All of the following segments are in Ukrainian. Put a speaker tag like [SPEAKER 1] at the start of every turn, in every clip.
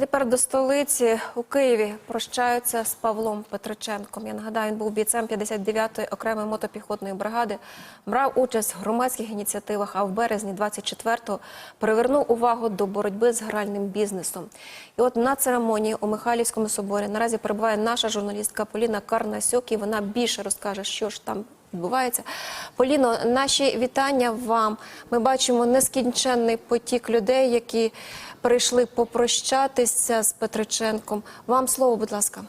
[SPEAKER 1] Тепер до столиці у Києві прощаються з Павлом Петриченком. Я нагадаю, він був бійцем 59-ї окремої мотопіхотної бригади, брав участь в громадських ініціативах, а в березні 24-го привернув увагу до боротьби з гральним бізнесом. І от на церемонії у Михайлівському соборі наразі перебуває наша журналістка Поліна Карнасюк, і вона більше розкаже, що ж там відбувається. Поліно, наші вітання вам. Ми бачимо нескінченний потік людей, які прийшли попрощатися з Петриченком. Вам слово, будь ласка.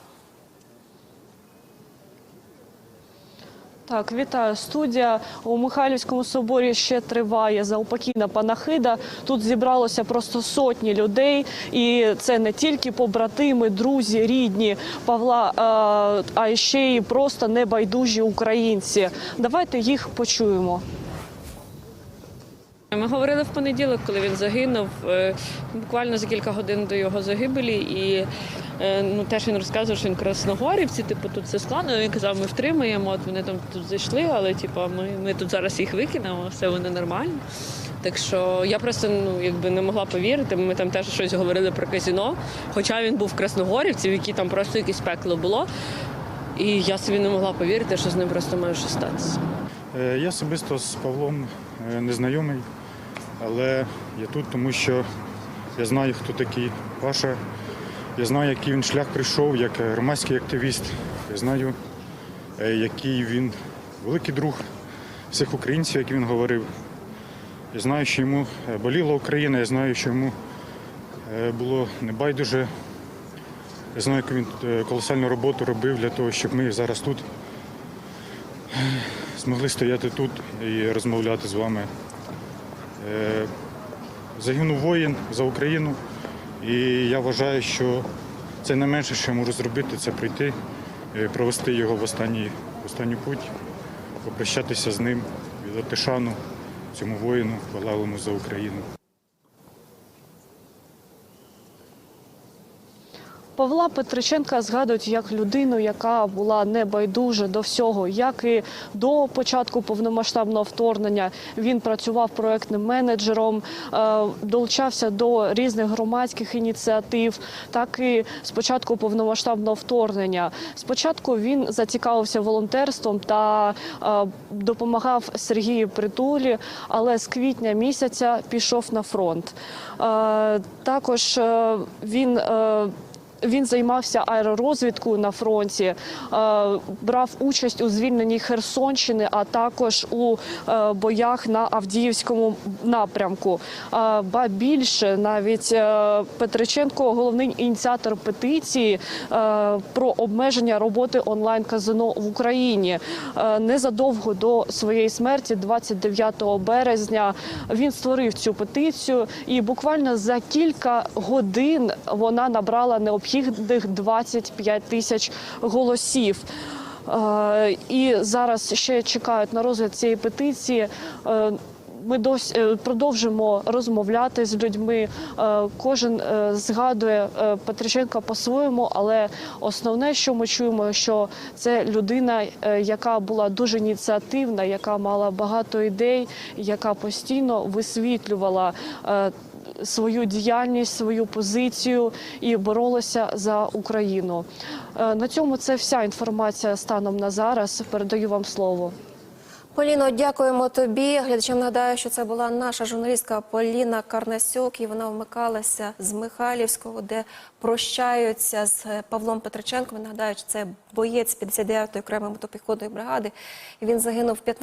[SPEAKER 2] Так, вітаю. Студія у Михайлівському соборі ще триває заупокійна панахида. Тут зібралося просто сотні людей, і це не тільки побратими, друзі, рідні Павла, а, а ще й просто небайдужі українці. Давайте їх почуємо.
[SPEAKER 3] Ми говорили в понеділок, коли він загинув, е, буквально за кілька годин до його загибелі, і е, ну теж він розказував, що він красногорівці, типу, тут все складно. Він казав, ми втримаємо. От вони там тут зайшли, але типу, ми, ми тут зараз їх викинемо, все вони нормально. Так що я просто ну якби не могла повірити. Ми там теж щось говорили про казіно. Хоча він був в Красногорівці, в там просто якесь пекло було. І я собі не могла повірити, що з ним просто має щось статися.
[SPEAKER 4] Е, Я особисто з Павлом не знайомий, але я тут, тому що я знаю, хто такий Паша. Я знаю, який він шлях прийшов як громадський активіст. Я знаю, е, який він великий друг всіх українців, як він говорив. Я знаю, що йому е, боліла Україна, я знаю, що йому е, було небайдуже. Я знаю, яку він колосальну роботу робив для того, щоб ми зараз тут змогли стояти тут і розмовляти з вами. Е, Загинув воїн за Україну, і я вважаю, що це найменше, що я можу зробити, це прийти, е, провести його в останній, в останній путь, попрощатися з ним, віддати шану цьому воїну, полеглому за Україну.
[SPEAKER 2] Павла Петриченка згадують як людину, яка була небайдужа до всього, як і до початку повномасштабного вторгнення. Він працював проектним менеджером, е, долучався до різних громадських ініціатив, так і з початку повномасштабного вторгнення. Спочатку він зацікавився волонтерством та е, допомагав Сергію Притулі, але з квітня місяця пішов на фронт. Е, Також він він займався аеророзвідкою на фронті, е, брав участь у звільненні Херсонщини, а також у е, боях на Авдіївському напрямку. Е, Ба більше навіть Петриченко, головний ініціатор петиції про обмеження роботи онлайн казино в Україні. Незадовго до своєї смерті, 29 березня, він створив цю петицію, і буквально за кілька годин вона набрала необхідних 25 тисяч голосів. Е, І зараз ще чекають на розгляд цієї петиції. Е, Ми досі е, продовжимо розмовляти з людьми. Кожен згадує Петриченка по-своєму, але основне, що ми чуємо, що це людина, яка була дуже ініціативна, яка мала багато ідей, яка постійно висвітлювала. Е, свою діяльність, свою позицію і боролися за Україну. Е, На цьому це вся інформація станом на зараз. Передаю вам слово.
[SPEAKER 1] Поліно, дякуємо тобі. Глядачам нагадаю, що це була наша журналістка Поліна Карнасюк, і вона вмикалася з Михайлівського, де прощаються з Павлом Петриченком. Нагадаю, що це боєць 59-ї окремої мотопіхотної бригади. Він загинув 15